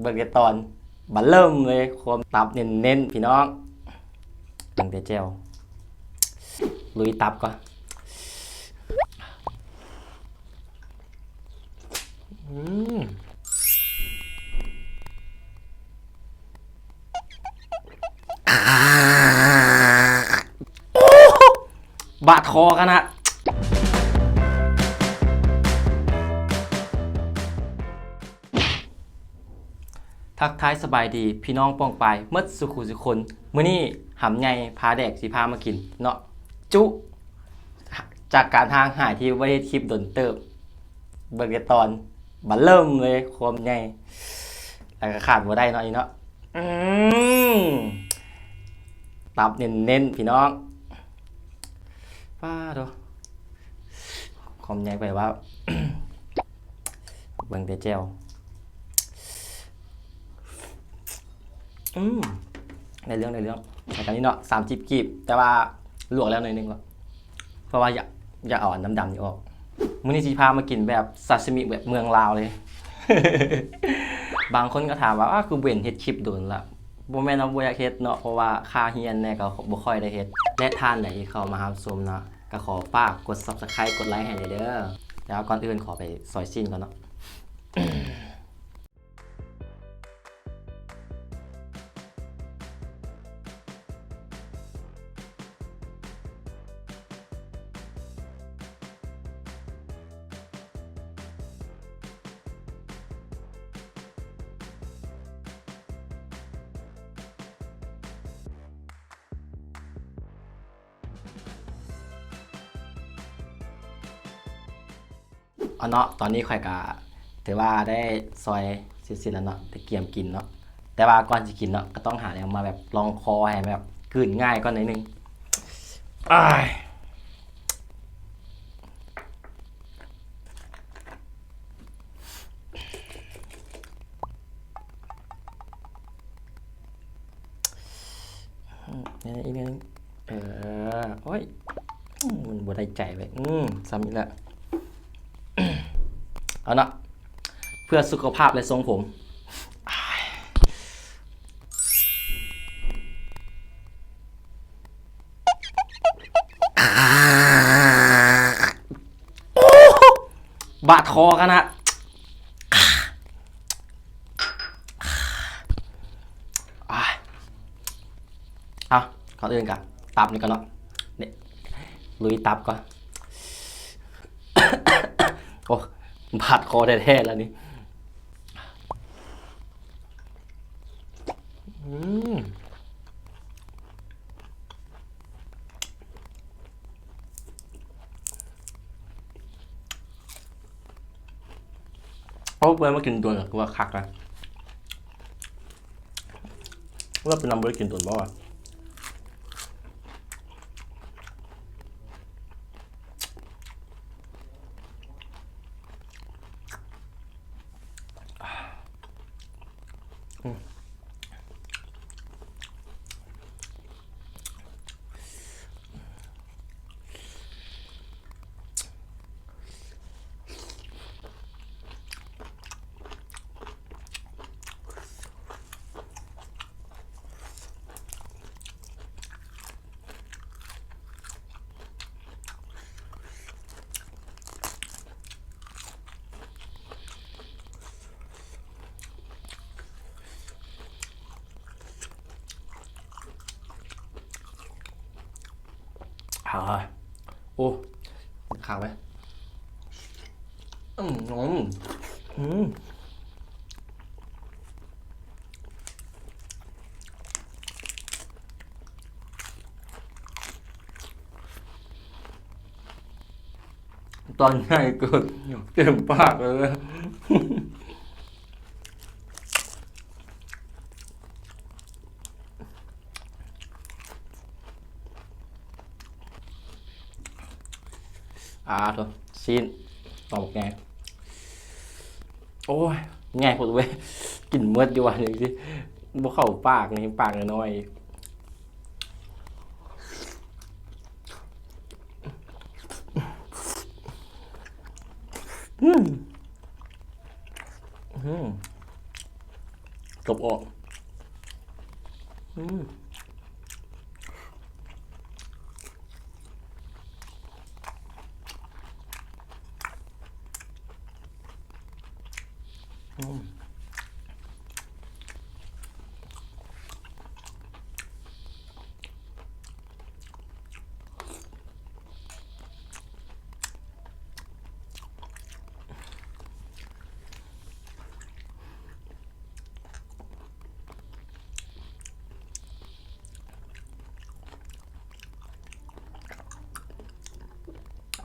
เบิกตอนบันเริ่มเลยความตับเน้นๆพี่น้องตังแต่เจลลุยตับก่อนอืมบาดคอกันนะ ทักทายสบายดีพี่น้องป้องไปเมื่อสุขุสุคนมื้อนี้หำใหญ่พาแดกสิพามากินเนาะจุ จากการทางหายที่ไว้คลิปดนเติบเบิกตตอนบันเริ่มเลยความใหญ่แต่ก็ขาดบ่ได้เนาะอีเนาะตับเน้นๆพี่น้องป้าดูความใหญ่ไปว่าเบิ่งแต่แจว อืมในเรื่องในเรื่องแต่กันนี้เนาะสามจิบกีบ แต่ว่าลวกแล้วหน่อยนึงแล้วเพราะว่าอยากอยากอาอันน้ำดำนี่ออกมื้อนี้สิพามากินแบบซาซิมิแบบเมืองลาวเลย บางคนก็ถามว่าอ้าวคือเว้นเฮ็ดคลิปโดนละบ่แม่นว่าบ่อยากเฮ็ดเนาะเพราะว่าค่าเฮียนแน่ก็บ่ค่อยได้เฮ็ดและท่านไหนที่เข้ามารับชมเนาะก็ขอฝากกด Subscribe กดไลค์ให้เยเด้อแล้วก่อนอื่นขอไปซอยซิ้นก่อนเนาะ เอาเนาะตอนนี้ข่อยก็ถือว่าได้ซอยสินๆแล้วเนาะแต่เกียมกินเนาะแต่ว่าก่อนจะกินเนาะก็ต้องหาอะไรมาแบบลองคอให้แบบกลืนง่ายก่อนหน่อยนึงอ้ายอืมนี่อีกนิดนึงเออโอ้ยอืมมันบ่ได้ใจไปอืมซ้ำอีกแล้ว เอาเนาะเพื่อสุขภาพและทรงผมอ้ายโอ้บาดคอกันนะเอาก่อนอื่นกันตับนี่ก่อนเนาะเนี่ยลุยตับก่อน โอ้ บาดคอแท้ๆแล้วนี่อืมโอ้เพื่อนมากินตัวกูว่าคักนะว่าเป็นน้ำเบอร์กินตัวบ่ วอ่าโอ้ขาวไหมอืมอืมอืมตอนง่ายเกินเต็มปากเลย อาเถอะซีนตอกแงโอ้ยง่ายหมดเว้ยกลิ่นเมือดอยู่วันนี้สิบ่เข้าปากนี่ปากน้อยอืมอืมกบออกอืม อืม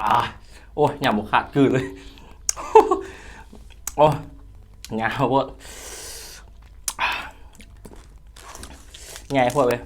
อ่าโอ้ยหยาบบุขาดกลืนเลย โอ้ย งาวเวะไงพวกเว้ย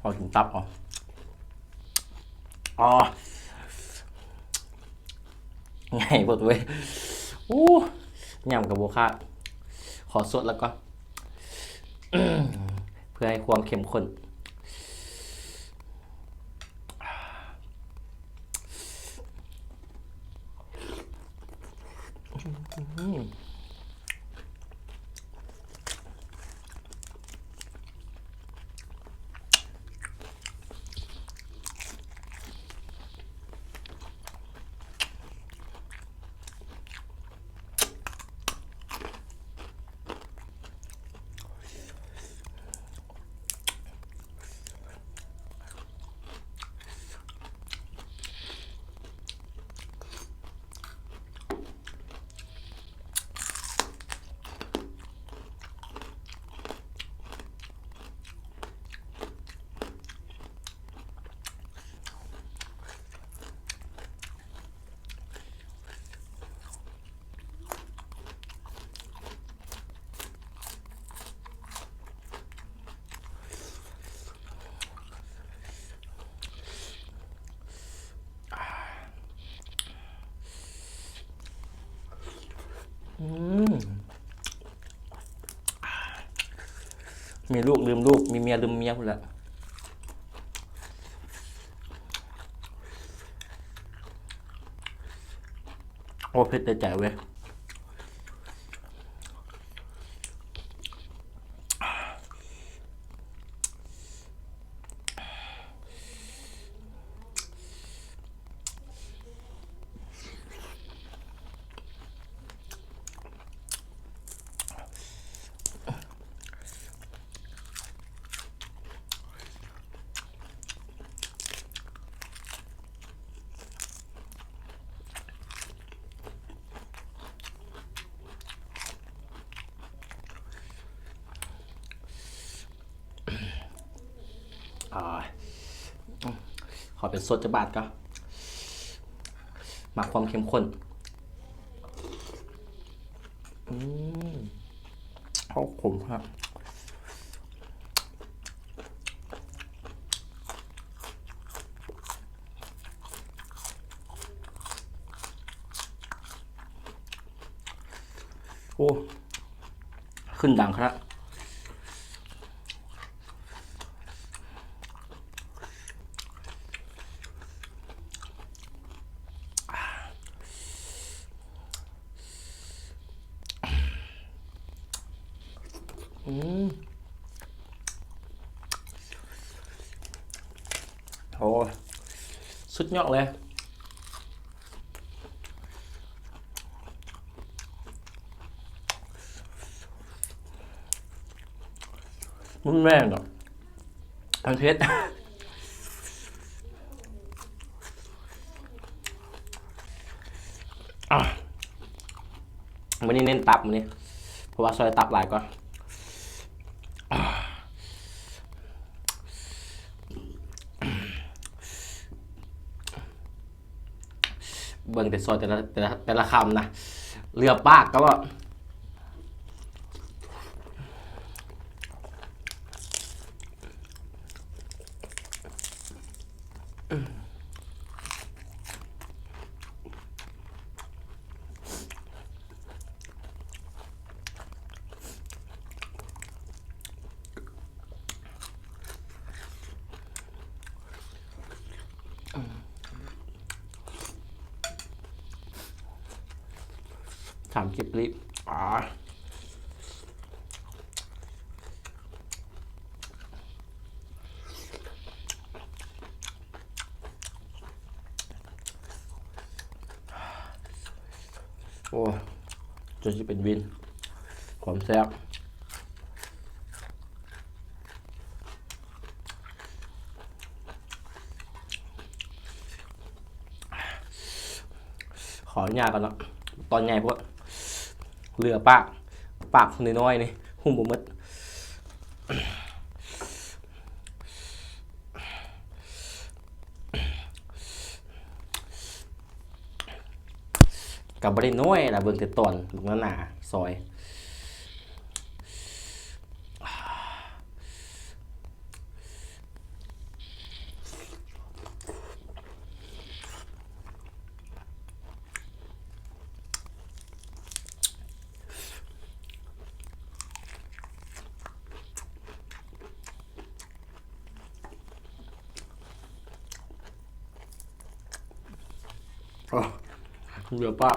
พอกินตับเอ๋ออ๋อไงพวกเว้ยอู้ยำกับโบคาขอสดแล้วก็ เพื่อให้ความเข้มข้น อืม มีลูกลืมลูก มีเมียลืมเมียพุ่นละโอ้เผ็ดแต่ใจเว้ยอ่า ขอเป็นสดจะบาดก็หมักความเข้มข้นอืมเข้าขมครับโอ้ ขึ้นดังครับ อืมโอ้สุดยอดเลยมันแม่งเนาะอันเพชรวันนี้เน้นตับวันนี้เพราะว่าซอยตับหลายก่ บิ่งแต่ซอยแต่ละแต่ละแต่ละคำนะเรือปากก็ว่าอืม สามสิบลิตรอ่าโอ้จนจะเป็นวินความแซ่บขออนุญาตก่อนเนาะตอนใหญ่พวก เรือปาก ปากน้อยๆนี่หุ่มบ่มดกับบริน้ยนะเบิ่งแต่ตอนเบิ่งหนาๆซอย เดี๋ยวป้า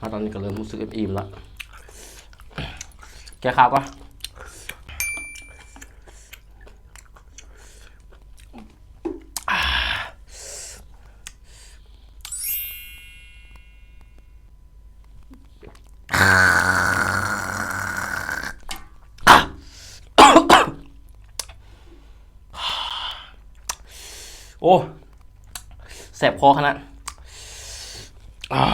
มาตอนนี้ก็เริ่มรู้สึกอิ่มละแกข้าวกะอ้ แสบคอขนาดอ่า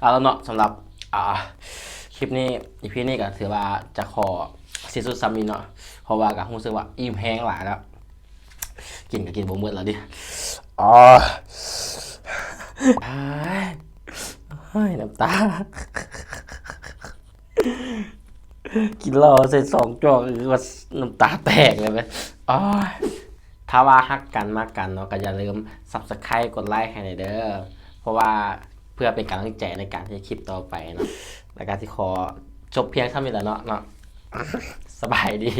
เอาแล้วเนาะสำหรับ อ่า คลิปนี้อีพีนี้ก็ถือว่าจะขอสิ้นสุดซ้ำนี้เนาะเพราะว่าก็รู้สึกว่าอิ่มแห้งหลายแล้วกินก็กินบ่หมดแล้วดิอ๋ออ้ายเฮ้ยน้ำตา กินเหล้าใส่สองจอกคือว่าน้ำตาแตกเลยไหม อ๋อถ้าว่าฮักกันมากกันเนาะก็อย่าลืม subscribe กดไลค์ให้หน่อยเด้อ เพราะว่าเพื่อเป็นกำลังใจในการที่คลิปต่อไปเนาะและการที่ขอจบเพียงเท่านี้แหละเนาะเนาะสบายดี